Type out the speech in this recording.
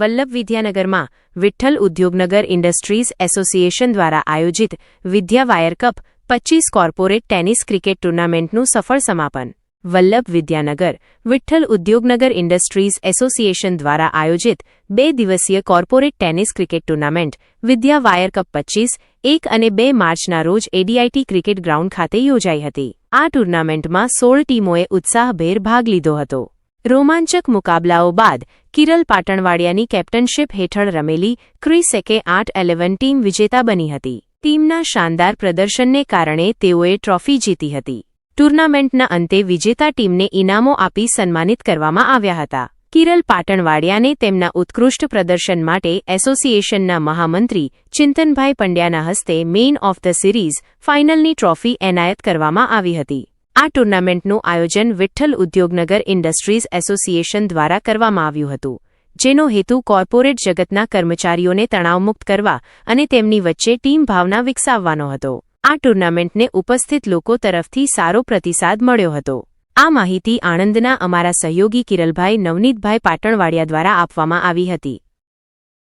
વલ્લભ વિદ્યાનગરમાં Vitthal Udyognagar industries association દ્વારા આયોજિત વિદ્યા વાયર કપ પચીસ કોર્પોરેટ ટેનિસ ક્રિકેટ ટુર્નામેન્ટનું સફળ સમાપન. વલ્લભ વિદ્યાનગર વિઠ્ઠલ ઉદ્યોગનગર ઇન્ડસ્ટ્રીઝ એસોસિએશન દ્વારા આયોજિત બે દિવસીય corporate tennis cricket tournament, Vidya Wire Cup પચીસ એક અને બે માર્ચના રોજ એડીઆઈટી ક્રિકેટ ગ્રાઉન્ડ ખાતે યોજાઈ હતી. આ ટુર્નામેન્ટમાં સોળ ટીમોએ ઉત્સાહભેર ભાગ લીધો હતો. રોમાંચક મુકાબલાઓ બાદ કિરલ પાટણવાડિયાની કેપ્ટનશીપ હેઠળ રમેલી ક્રિસેકે આઠ એલેવન ટીમ વિજેતા બની હતી. ટીમના શાનદાર પ્રદર્શનને કારણે તેઓએ ટ્રોફી જીતી હતી. ટુર્નામેન્ટના અંતે વિજેતા ટીમને ઇનામો આપી સન્માનિત કરવામાં આવ્યા હતા. કિરલ પાટણવાડિયાને તેમના ઉત્કૃષ્ટ પ્રદર્શન માટે એસોસિએશનના મહામંત્રી ચિંતનભાઈ પંડ્યાના હસ્તે મેઇન ઓફ ધ સિરીઝ ફાઇનલની ટ્રોફી એનાયત કરવામાં આવી હતી. આ ટુર્નામેન્ટનું આયોજન વિઠ્ઠલ ઉદ્યોગનગર ઇન્ડસ્ટ્રીઝ એસોસિએશન દ્વારા કરવામાં આવ્યું હતું, જેનો હેતુ કોર્પોરેટ જગતના કર્મચારીઓને તણાવમુક્ત કરવા અને તેમની વચ્ચે ટીમ ભાવના વિકસાવવાનો હતો. આ ટુર્નામેન્ટને ઉપસ્થિત લોકો તરફથી સારો પ્રતિસાદ મળ્યો હતો. આ માહિતી આણંદના અમારા સહયોગી કિરલભાઈ નવનીતભાઈ પાટણવાડિયા દ્વારા આપવામાં આવી હતી.